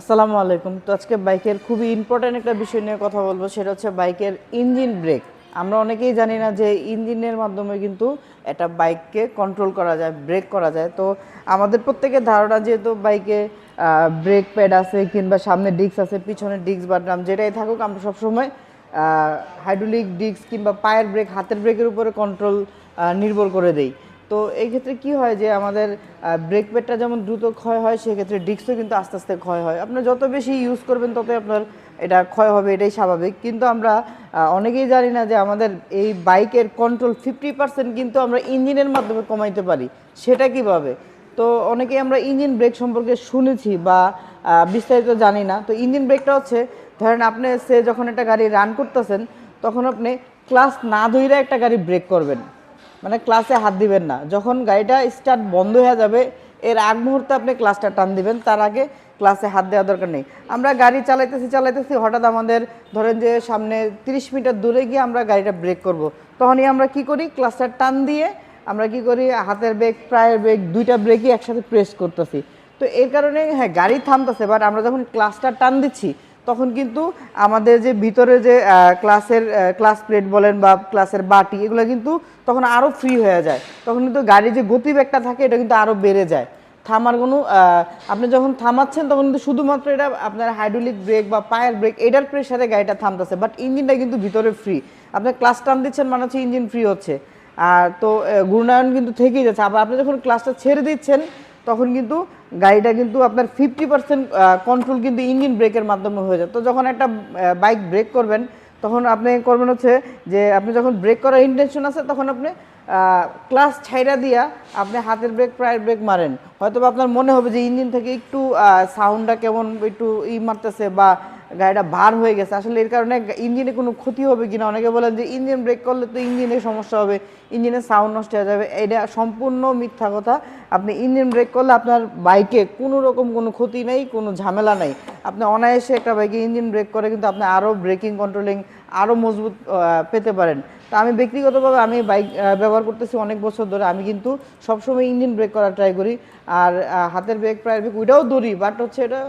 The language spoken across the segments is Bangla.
আসসালামু আলাইকুম। তো আজকে বাইকের খুবই ইম্পর্ট্যান্ট একটা বিষয় নিয়ে কথা বলব, সেটা হচ্ছে বাইকের ইঞ্জিন ব্রেক আমরা অনেকেই জানি না যে ইঞ্জিনের মাধ্যমে কিন্তু একটা বাইককে কন্ট্রোল করা যায় ব্রেক করা যায়। তো আমাদের প্রত্যেকের ধারণা যেহেতু বাইকে ব্রেক প্যাড আছে কিংবা সামনে ডিস্ক আছে, পিছনে ডিস্ক বা ড্রাম যেটাই থাকুক, আমরা সবসময় হাইড্রোলিক ডিস্ক কিংবা পায়ের ব্রেক হাতের ব্রেকের উপরে কন্ট্রোল নির্ভর করে দেই। তো এই ক্ষেত্রে কি হয় যে আমাদের ব্রেক প্যাডটা যেমন দ্রুত ক্ষয় হয়, সেক্ষেত্রে ডিস্কও কিন্তু আস্তে আস্তে ক্ষয় হয়। আপনার যত বেশি ইউজ করবেন, ততই আপনার এটা ক্ষয় হবে, এটাই স্বাভাবিক। কিন্তু আমরা অনেকেই জানি না যে আমাদের এই বাইকের কন্ট্রোল ফিফটি পার্সেন্ট কিন্তু আমরা ইঞ্জিনের মাধ্যমে কমাইতে পারি। সেটা কীভাবে? তো অনেকেই আমরা ইঞ্জিন ব্রেক সম্পর্কে শুনেছি বা বিস্তারিত জানি না। তো ইঞ্জিন ব্রেকটা হচ্ছে, ধরেন আপনি সে যখন একটা গাড়ি রান করতেছেন, তখন আপনি ক্লাস না ধইরা একটা গাড়ি ব্রেক করবেন। মানে ক্লাসে হাত দিবেন না। যখন গাড়িটা স্টার্ট বন্ধ হয়ে যাবে, এর আগ মুহূর্তে আপনি ক্লাসটা টান দিবেন, তার আগে ক্লাসে হাত দেওয়া দরকার নেই। আমরা গাড়ি চালাইতেছি চালাইতেছি, হঠাৎ আমাদের ধরেন যে সামনে 30 মিটার দূরে গিয়ে আমরা গাড়িটা ব্রেক করব। তখনই আমরা কি করি? ক্লাসটা টান দিয়ে আমরা কি করি? হাতের ব্রেক প্রায়ের ব্রেক, দুইটা ব্রেকই একসাথে প্রেস করতেছি। তো এর কারণে হ্যাঁ গাড়ি থামতেছে বাট আমরা যখন ক্লাসটা টান দিচ্ছি তখন কিন্তু আমাদের যে ভিতরে যে ক্লাসের ক্লাস প্লেট বলেন বা ক্লাসের বাটি, এগুলো কিন্তু তখন আরও ফ্রি হয়ে যায়। তখন কিন্তু গাড়ির যে গতিবেগটা থাকে, এটা কিন্তু আরও বেড়ে যায়। থামার কোনো আপনি যখন থামাচ্ছেন, তখন কিন্তু শুধুমাত্র এটা আপনার হাইড্রোলিক ব্রেক বা পায়ের ব্রেক এটার প্রেশারে গাড়িটা থামতেছে। বাট ইঞ্জিনটা কিন্তু ভিতরে ফ্রি আপনি ক্লাস টান দিচ্ছেন মানে হচ্ছে ইঞ্জিন ফ্রি হচ্ছে। আর তো ঘূর্ণায়ন কিন্তু থেকেই যাচ্ছে। আবার আপনি যখন ক্লাসটা ছেড়ে দিচ্ছেন তখন কিন্তু গাড়িটা কিন্তু আপনার ফিফটি পার্সেন্ট কন্ট্রোল কিন্তু ইঞ্জিন ব্রেকের মাধ্যমে হয়ে যায়। তো যখন একটা বাইক ব্রেক করবেন, তখন আপনি করবেন হচ্ছে যে, আপনি যখন ব্রেক করার ইন্টেনশন আছে, তখন আপনি ক্লাস ছাইরা দিয়া আপনি হাতের ব্রেক প্রায় ব্রেক মারেন। হয়তো আপনার মনে হবে যে ইঞ্জিন থেকে একটু সাউন্ডটা কেমন একটু ই মারতেছে বা গাড়িটা ভার হয়ে গেছে। আসলে এর কারণে ইঞ্জিনে কোনো ক্ষতি হবে কিনা, অনেকে বলেন যে ইঞ্জিন ব্রেক করলে তো ইঞ্জিনে সমস্যা হবে ইঞ্জিনের সাউন্ড নষ্ট হয়ে যাবে, এটা সম্পূর্ণ মিথ্যা কথা। আপনি ইঞ্জিন ব্রেক করলে আপনার বাইকে কোনো রকম কোনো ক্ষতি নেই, কোনো ঝামেলা নেই। আপনি অনায়াসে একটা বাইকে ইঞ্জিন ব্রেক করে কিন্তু আপনি আরও ব্রেকিং, কন্ট্রোলিং আরও মজবুত পেতে পারেন। তা আমি ব্যক্তিগতভাবে আমি বাইক ব্যবহার করতেছি অনেক বছর ধরে। আমি কিন্তু সবসময় ইঞ্জিন ব্রেক করার ট্রাই করি। আর হাতের ব্রেক প্রায় ওইটাও দৌড়ি, বাট হচ্ছে এটা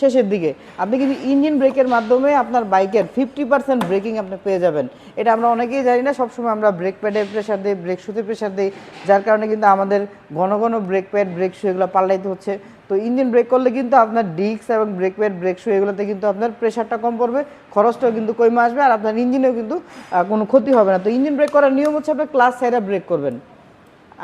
শেষের দিকে। আপনি কিন্তু ইঞ্জিন ব্রেকের মাধ্যমে আপনার বাইকের ফিফটি পার্সেন্ট ব্রেকিং আপনি পেয়ে যাবেন। এটা আমরা অনেকেই জানি না, সবসময় আমরা ব্রেক প্যাডে প্রেশার দিই ব্রেক শুতে প্রেশার দিই, যার কারণে কিন্তু আমাদের ঘন ঘন ব্রেক প্যাড ব্রেক শু এগুলো পাল্টাইতে হচ্ছে। তো ইঞ্জিন ব্রেক করলে কিন্তু আপনার ডিস্ক এবং ব্রেক প্যাড ব্রেক শু এগুলোতে কিন্তু আপনার প্রেশারটা কম পড়বে, খরচটাও কিন্তু কমে আসবে, আর আপনার ইঞ্জিনেও কিন্তু কোনো ক্ষতি হবে না। তো ইঞ্জিন ব্রেক করার নিয়ম হচ্ছে আপনি ক্লাস সাইডে ব্রেক করবেন।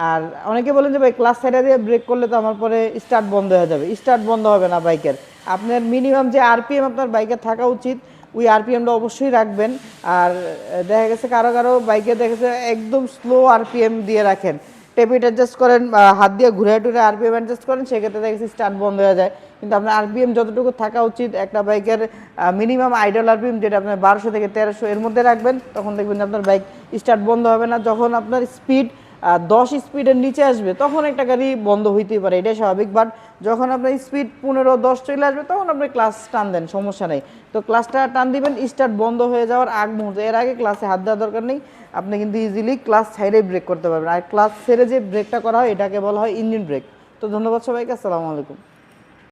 আর অনেকে বলেন যে ভাই ক্লাস সাইডে দিয়ে ব্রেক করলে তো আমার পরে স্টার্ট বন্ধ হয়ে যাবে। স্টার্ট বন্ধ হবে না বাইকের। আপনার মিনিমাম যে আরপিএম আপনার বাইকে থাকা উচিত, ওই আরপিএমটা অবশ্যই রাখবেন। আর দেখা গেছে কারও কারও বাইকে দেখা গেছে একদম স্লো আরপিএম দিয়ে রাখেন। টেপিট অ্যাডজাস্ট করেন হাত দিয়ে ঘুরে টুরে আরপিএম অ্যাডজাস্ট করেন, সেক্ষেত্রে দেখা গেছে স্টার্ট বন্ধ হয়ে যায়। কিন্তু আপনার আরপিএম যতটুকু থাকা উচিত, একটা বাইকের মিনিমাম আইডল আরপিএম যেটা আপনার বারোশো থেকে তেরোশো এর মধ্যে রাখবেন, তখন দেখবেন আপনার বাইক স্টার্ট বন্ধ হবে না। যখন আপনার স্পিড দশ স্পিডের নিচে আসবে, তখন একটা গাড়ি বন্ধ হইতেই পারে, এটাই স্বাভাবিক। বাট যখন আপনার স্পিড পনেরো, দশ চলে আসবে, তখন আপনি ক্লাস টান দেন, সমস্যা নেই। তো ক্লাসটা টান দিবেন স্টার্ট বন্ধ হয়ে যাওয়ার আগ মুহূর্তে। এর আগে ক্লাসে হাত দেওয়ার দরকার নেই, আপনি কিন্তু ইজিলি ক্লাস ছাইড়ে ব্রেক করতে পারবেন। আর ক্লাস ছেড়ে যে ব্রেকটা করা হয়, এটাকে বলা হয় ইঞ্জিন ব্রেক তো ধন্যবাদ সবাইকে, আসসালামু আলাইকুম।